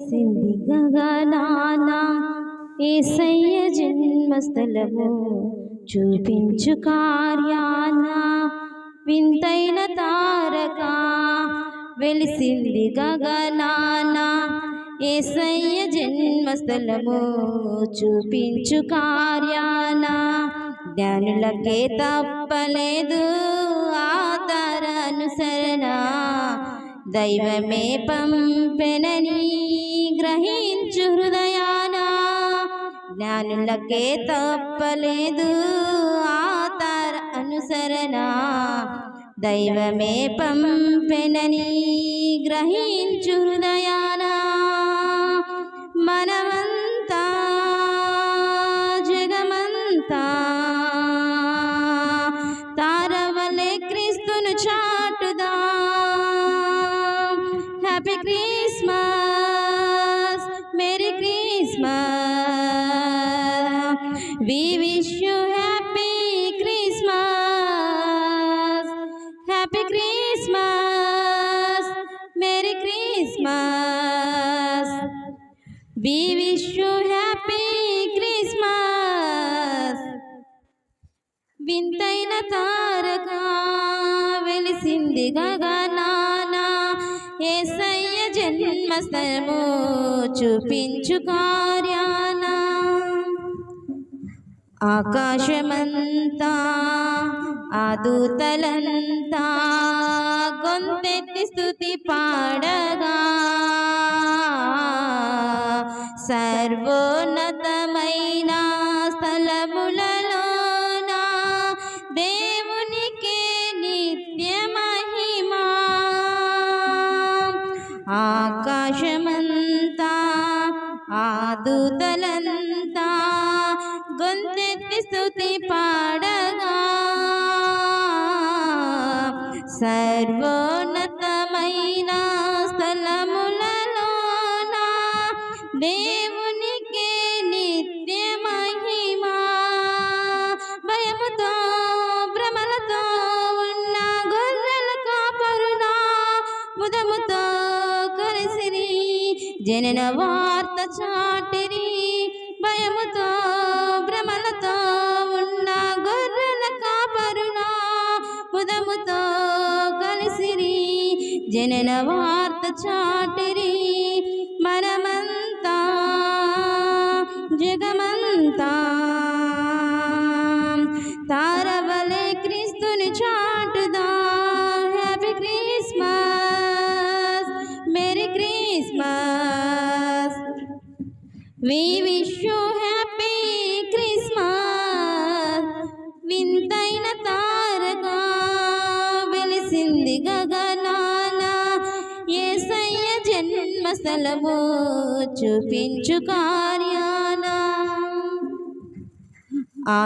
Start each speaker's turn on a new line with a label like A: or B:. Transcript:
A: సింధి గగనాన ఏసయ్య జన్మస్థలము చూపించు కార్యాన వింతైన తారక వెలిసింది గగనాన ఏసయ్య జన్మస్థలము చూపించు కార్యాన జ్ఞానులకే తప్పలేదు ఆ తర అనుసరణ దైవమే పంపెనని గ్రహించు హృదయాన. జ్ఞానులకే తప్పలేదు ఆతర అనుసరణ. దైవమే పంపెనని గ్రహించు హృదయాన. మనమంతా జగమంతా తారవలే క్రీస్తును చాటుదా. Happy Christmas Christmas we wish happy Christmas happy Christmas merry Christmas we wish happy Christmas వింతైన తారక వెలిసింది గగనానా. ఏసై జన్మస్థలము చూపించు కార్యాల ఆకాశమంతా ఆదూతలంతా గొంతెత్తి స్థుతి పాడగా. సర్వోన్నతమైన స్థలములలోనా దే ఆకాశమంతా ఆదుతలంతా గొంతెత్తి స్థుతి పాడగా సర్వోన్నతమైన స్థలములలోన దే జనన వార్త చాటిరి భయముతో భ్రమలతో ఉన్న గొర్రెల కాపరునా ముదముతో కలిసిరి. జనన వార్త చాటిరి we wish you happy Christmas వింతైన తారగా వెలిసింది గగనాన. ఏసయ్య జన్మస్థలము చూపించు కార్య.